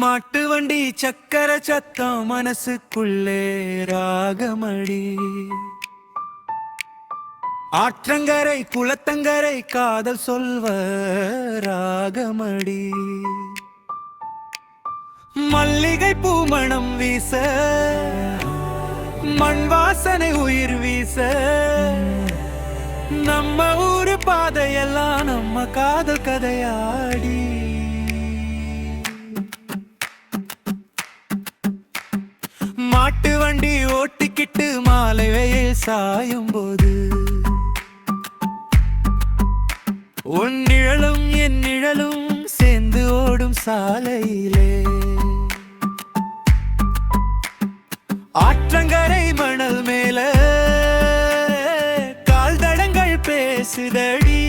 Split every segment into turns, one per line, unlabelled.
மாட்டு வண்டி சக்கர சத்தம் மனசுக்குள்ளே ராகமடி. ஆற்றங்கரை குளத்தங்கரை காதல் சொல்வ ராகமடி. மல்லிகை பூமணம் வீச மண் வாசனை உயிர் வீச. நம்ம ஊரு பாதையெல்லாம் நம்ம காதல் கதையாடி. மாட்டு வண்டி ஓட்டிக்கிட்டு மாலை வெயில் சாயும் போது உன் நிழலும் என் நிழலும் சேர்ந்து ஓடும் சாலையிலே. ஆற்றங்கரை மணல் மேல கால் தடங்கள் பேசுதடி.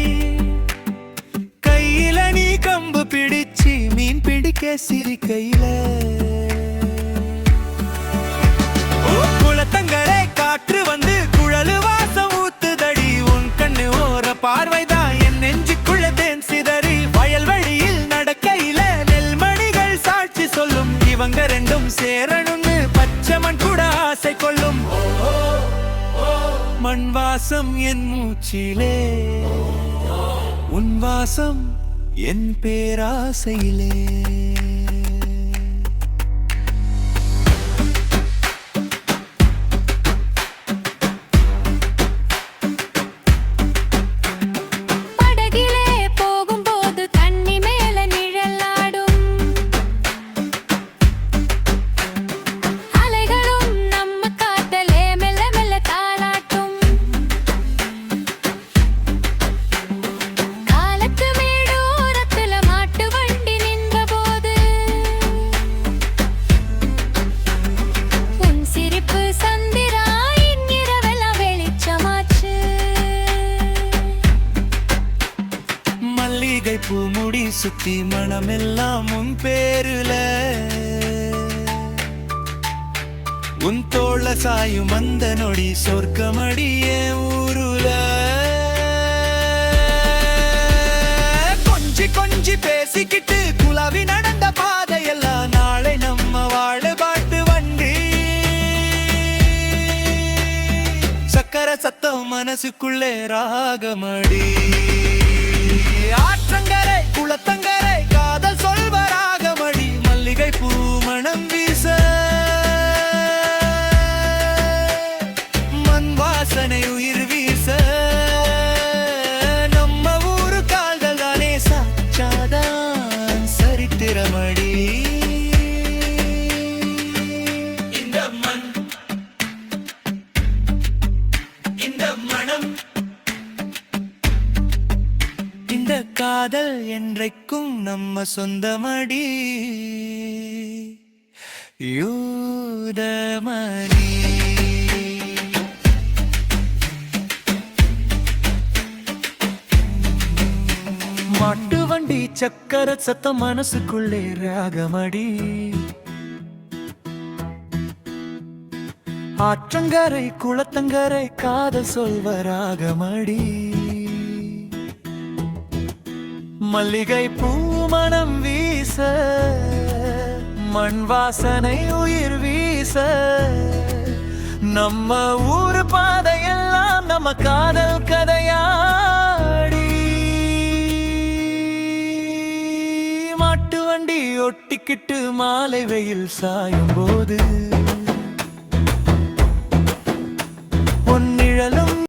கையில நீ கம்பு பிடிச்சு மீன் பிடிக்க சிரிக்கையில. சேரணும்னு பச்சை மண் கூட ஆசை கொள்ளும். மண் வாசம் என் மூச்சிலே. உன் வாசம் என் பேராசையிலே. சுத்தி மனமெல்லாம் உன் பேருல. உன் தோள சாயும் அந்த நொடி சொர்க்கமடிய ஊருல. கொஞ்சி கொஞ்சி பேசிக்கிட்டு குலாவி நடந்த பாதையெல்லாம் நாளை நம்ம வாழ பாட்டு வண்டி. சக்கர சத்தம் மனசுக்குள்ளே ராகமடி. ஆற்றங்கரை காதல் என்றைக்கும் நம்ம சொந்தமடி. யூதமணி. மாட்டு வண்டி சக்கர சத்தம் மனசுக்குள்ளே ராகமடி. ஆற்றங்கரை குளத்தங்கரை காதல் சொல்வராகமடி மல்லிகை பூமணம் வீச மண் வாசனை உயிர் வீச. நம்ம ஊர் பாதையெல்லாம் நம்ம காதல் கதையாடி. மாட்டு வண்டி ஒட்டிக்கிட்டு மாலை வெயில் சாயும் போது